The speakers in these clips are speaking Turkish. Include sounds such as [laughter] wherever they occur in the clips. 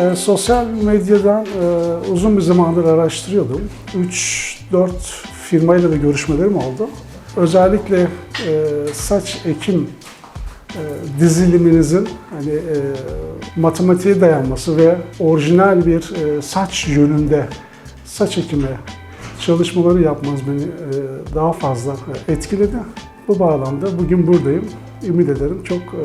E, sosyal medyadan e, uzun bir zamandır araştırıyordum. 3-4 firmayla da görüşmelerim oldu. Özellikle e, saç ekim e, diziliminizin hani e, matematiğe dayanması ve orijinal bir e, saç yönünde saç ekimi çalışmaları yapmanız beni e, daha fazla e, etkiledi. Bu bağlamda bugün buradayım. Ümit ederim çok e,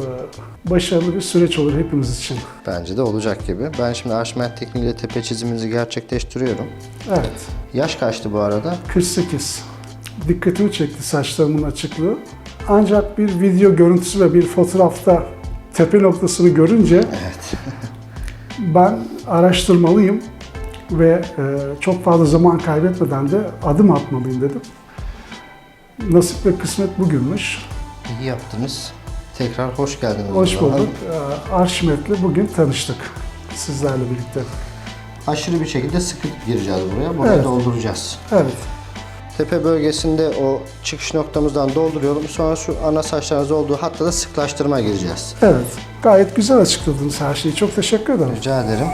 başarılı bir süreç olur hepimiz için. Bence de olacak gibi. Ben şimdi arşimet tekniğiyle tepe çizimimizi gerçekleştiriyorum. Evet, Yaş kaçtı bu arada? 48. Dikkatimi çekti saçlarımın açıklığı. Ancak bir video görüntüsü ve bir fotoğrafta tepe noktasını görünce Evet. [laughs] ben araştırmalıyım ve e, çok fazla zaman kaybetmeden de adım atmalıyım dedim. Nasip ve kısmet bugünmüş. İyi yaptınız. Tekrar hoş geldiniz. Hoş bulduk. E, Arşimet'le bugün tanıştık sizlerle birlikte. Aşırı bir şekilde sıkı gireceğiz buraya. Burayı Evet. dolduracağız. Evet, Tepe bölgesinde o çıkış noktamızdan dolduruyorum. Sonra şu ana saçlarınız olduğu hatta da sıklaştırma gireceğiz. evet. Gayet güzel açıkladınız her şeyi. Çok teşekkür ederim. Rica ederim.